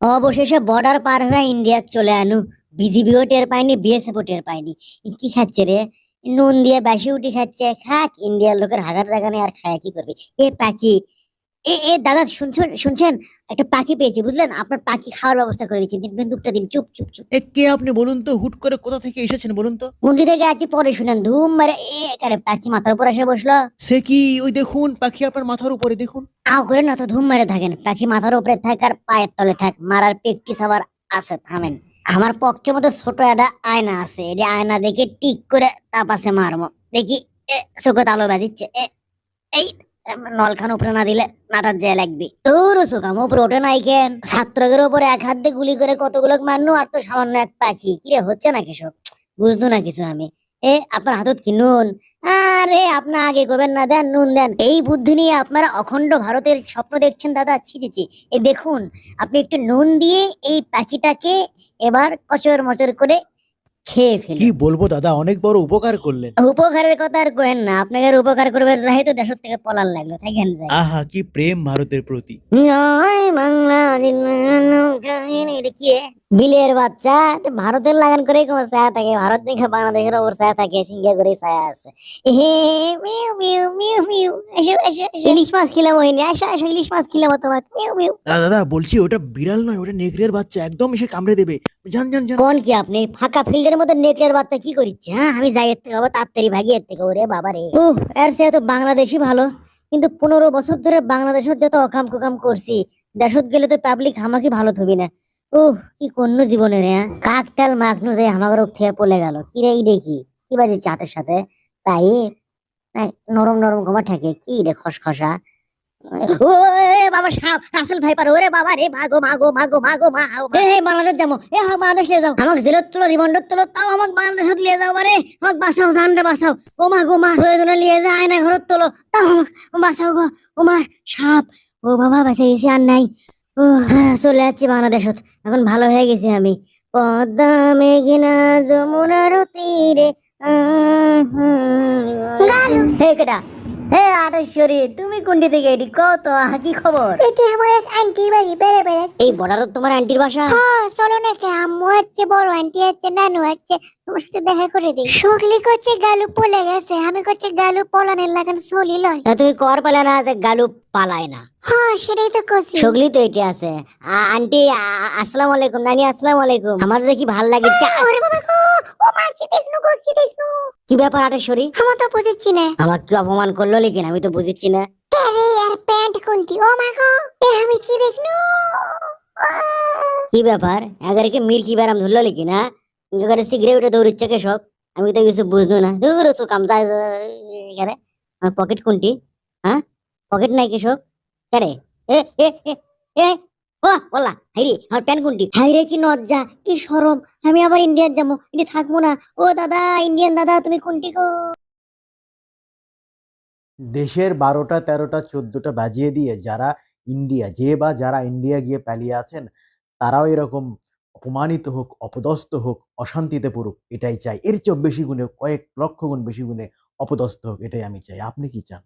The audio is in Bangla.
অবশেষে বর্ডার পার হয়ে ইন্ডিয়া চলে আনু। বিজিবিও টের পায়নি বিএসএফও টের পায়নি কি খাচ্ছে রে? নুন দিয়ে বাসি উঠি খাচ্ছে, খাক ইন্ডিয়ার লোকের হাগার জায়গা নেই আর খায় কি করবে? এ পাখি এ এ দাদা শুনছেন শুনছেন? একটা পাখি পেয়েছি বুঝলেন? আপনার পাখি খাওয়ার ব্যবস্থা করে দিচ্ছি। দিন বন্দুকটা দিন চুপ চুপ চুপ। এ কে আপনি বলুন তো হুট করে কোথা থেকে এসেছেন বলুন তো? মুন্ডি থেকে আছি পরে শুনেন। ধুম মারে এ কারে পাখি মাথার উপর এসে বসল। সে কি ওই দেখুন পাখি আপনার মাথার উপরে দেখুন। আও করে না তো ধুম মারে থাকেন। পাখি মাথার উপরে থাক আর পায়ের তলে থাক মারার প্র্যাকটিস আবার আছে থামেন। আমার পক্ষের মতো ছোট একটা আয়না আছে এই আয়না দেখে টিক করে তাপাসে মারমো দেখি এ চোখে আলো বাজিচ্ছে এ এই নলখান উপরে না দিলে নাটার যায় লাগবে তোর চোখাম উপরে ওঠে নাই কেন? ছাত্রদের উপরে এক হাত দিয়ে গুলি করে কতগুলো মারনু আর তো সামান্য এক পাখি। কিরে হচ্ছে না কিছু বুঝতো না কিছু আমি। এ আপনার হাতত কি নুন? আরে আপনার আগে করবেন না দেন নুন দেন। এই বুদ্ধি নিয়ে আপনারা অখণ্ড ভারতের স্বপ্ন দেখছেন দাদা? ছি ছি, ছি। এ দেখুন আপনি একটু নুন দিয়ে এই পাখিটাকে এবার কচর মচর করে খেয়ে কি বলব দাদা? অনেক বড় উপকার করলেন। উপকারের কথা আর কোয়েন না। আপনাকে আর উপকার করবে রাহে তো থেকে পলার লাগল থাকেন যাই? আহা কি প্রেম ভারতের প্রতি। জয় বাংলা এটা কি রে? বিলের বাচ্চা তো ভারতের লাগান করে কোনো ছায়া থাকে। ভারত দেখে বাংলাদেশের ওপর ছায়া থাকে ছায়া আছে। হে মিউ মিউ মিউ মিউ। এসো এসো এসো। ইলিশ মাছ খিলাম আসো আসো ইলিশ মাছ খিলাম তোমার। মিউ মিউ। দাদা দাদা বলছি ওটা বিড়াল নয় ওটা নেকড়ের বাচ্চা। একদম এসে কামড়ে দেবে। জান জান জান কোন কি আপনি? ফাঁকা ফিল্ডের মধ্যে নেকড়ের বাচ্চা কি করিচ্ছে হ্যাঁ? আমি যাই এর থেকে, বাবা, তাড়াতাড়ি ভাগি এর থেকে, ওরে বাবা রে। উহ, এর সে তো বাংলাদেশই ভালো। কিন্তু পনেরো বছর ধরে বাংলাদেশত যত অকাম কুকাম করছি, দেশত গেলে তো পাবলিক আমাকে ভালো থবি না। উহ, কি কন্য জীবনে রে হ্যাঁ? কাকটাল মাখনু যে আমার থেকে পড়ে গেল। কি রে দেখি, কি বাজে চাতের সাথে? তাই নরম নরম গমা ঠেকে, কি রে খসখসা? ও বাবা সাপ রাসেল ভাই পারো। ওরে বাবা রে মাগো মাগো মাগো মাগো মা এ হে বাংলাদেশ যাব। এ হ্যাঁ বাংলাদেশ যাও। আমাকে জেলত তুলো রিমান্ডত তুলো তাও আমাকে বাংলাদেশত নিয়ে যাও বারে। আমাকে বাঁচাও জান রে বাঁচাও। ও মা গো মা প্রয়োজনে যা আয়না ঘরত তোলো। তাও আমাকে বাঁচাও গো। ও মা সাপ। ও বাবা বেঁচে গেছি আর নাই। ও হ্যাঁ চলে যাচ্ছি বাংলাদেশত এখন ভালো হয়ে গেছি আমি। পদ্মা মেঘনা যমুনার তীরে হে কেটা আটেশ্বরী তুমি কোনটি থেকে এটি কত কি খবর? এটি আমার এক আন্টির বাড়ি বেড়ে বেড়ে। এই বর্ডারত তোমার আন্টির বাসা? হ্যাঁ চলো না কে আম্মু হচ্ছে বড় আন্টি হচ্ছে নানু হচ্ছে তোমার সাথে দেখা করে দিই। শুকলি করছে গালু পলে গেছে আমি করছে গালু পলানের লাগান চলি লয়। তা তুমি কর পালে না যে গালু পালায় না। হ্যাঁ সেটাই তো কছি সগলি তো এটি আছে। আন্টি আসসালামু আলাইকুম নানি আসসালামু আলাইকুম। আমার দেখি ভালো লাগে চা- ওরে বাবা গো ও মা কি দেখনু গো কি দেখনু? কি ব্যাপার আটেশ্বরী আমি তো বুঝেছি না। আমার কি অপমান করল লেকিন? আমি তো বুঝিচ্ছি না। আরে আর প্যান্ট কোনটি? ও মা গো এ আমি কি দেখনু? কি ব্যাপার? এগারে কি মির কি ব্যারাম ধরলো লেকিন হ্যাঁ? এগারে সিগারেট উঠে দৌড়িচ্ছে কে সব? আমি তো কিছু বুঝলো না। দূর তো কাম যায় এখানে। আমার পকেট কোনটি? হ্যাঁ? পকেট নাই কেসব কারে এ এ এ ও বললা হাইরে আমার প্যান কোনটি? হাইরে কি নজ্জা কি শরম আমি আবার ইন্ডিয়ান যাব এটি থাকব না। ও দাদা ইন্ডিয়ান দাদা তুমি কোনটি গো? দেশের বারোটা তেরোটা চোদ্দটা বাজিয়ে দিয়ে যারা ইন্ডিয়া যে বা যারা ইন্ডিয়া গিয়ে পালিয়ে আছেন তারাও এরকম অপমানিত হোক অপদস্থ হোক অশান্তিতে পড়ুক এটাই চাই। এর চেয়ে বেশি গুণে কয়েক লক্ষ গুণ বেশি গুণে অপদস্থ হোক এটাই আমি চাই। আপনি কি চান?